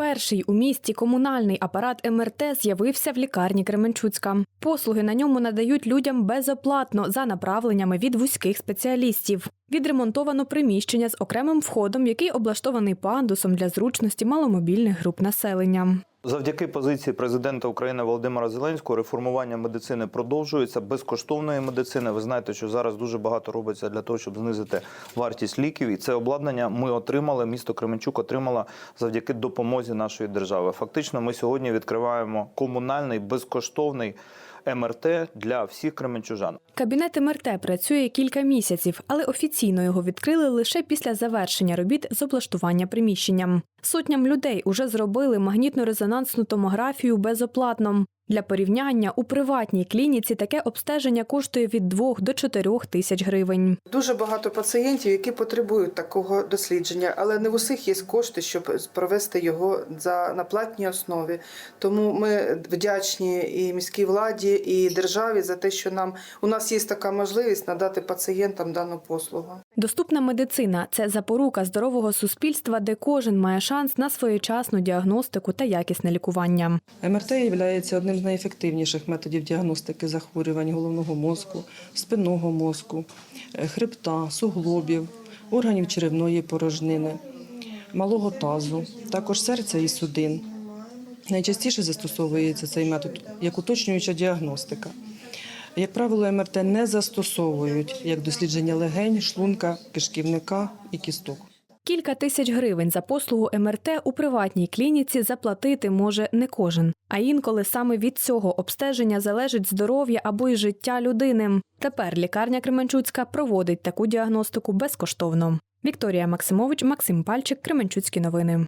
Перший у місті комунальний апарат МРТ з'явився в лікарні Кременчуцька. Послуги на ньому надають людям безоплатно за направленнями від вузьких спеціалістів. Відремонтовано приміщення з окремим входом, який облаштований пандусом для зручності маломобільних груп населення. Завдяки позиції президента України Володимира Зеленського реформування медицини продовжується безкоштовної медицини. Ви знаєте, що зараз дуже багато робиться для того, щоб знизити вартість ліків. І це обладнання ми отримали. Місто Кременчук отримало завдяки допомозі нашої держави. Фактично, ми сьогодні відкриваємо комунальний безкоштовний МРТ для всіх кременчужан. Кабінет МРТ працює кілька місяців, але офіційно його відкрили лише після завершення робіт з облаштування приміщенням. Сотням людей уже зробили магнітно-резонансну томографію безоплатно. Для порівняння у приватній клініці таке обстеження коштує від 2 до 4 тисяч гривень. Дуже багато пацієнтів, які потребують такого дослідження, але не в усіх є кошти, щоб провести його за на платній основі. Тому ми вдячні і міській владі, і державі за те, що нам у нас є така можливість надати пацієнтам дану послугу. Доступна медицина це запорука здорового суспільства, де кожен має шанс на своєчасну діагностику та якісне лікування. МРТ є одним з найефективніших методів діагностики захворювань головного мозку, спинного мозку, е, хребта, суглобів, органів черевної порожнини, малого тазу, також серця і судин. Найчастіше застосовується цей метод як уточнююча діагностика. Як правило, МРТ не застосовують як дослідження легень, шлунка, кишківника і кісток. Кілька тисяч гривень за послугу МРТ у приватній клініці заплатити може не кожен. А інколи саме від цього обстеження залежить здоров'я або й життя людини. Тепер лікарня Кременчуцька проводить таку діагностику безкоштовно. Вікторія Максимович, Максим Пальчик, Кременчуцькі новини.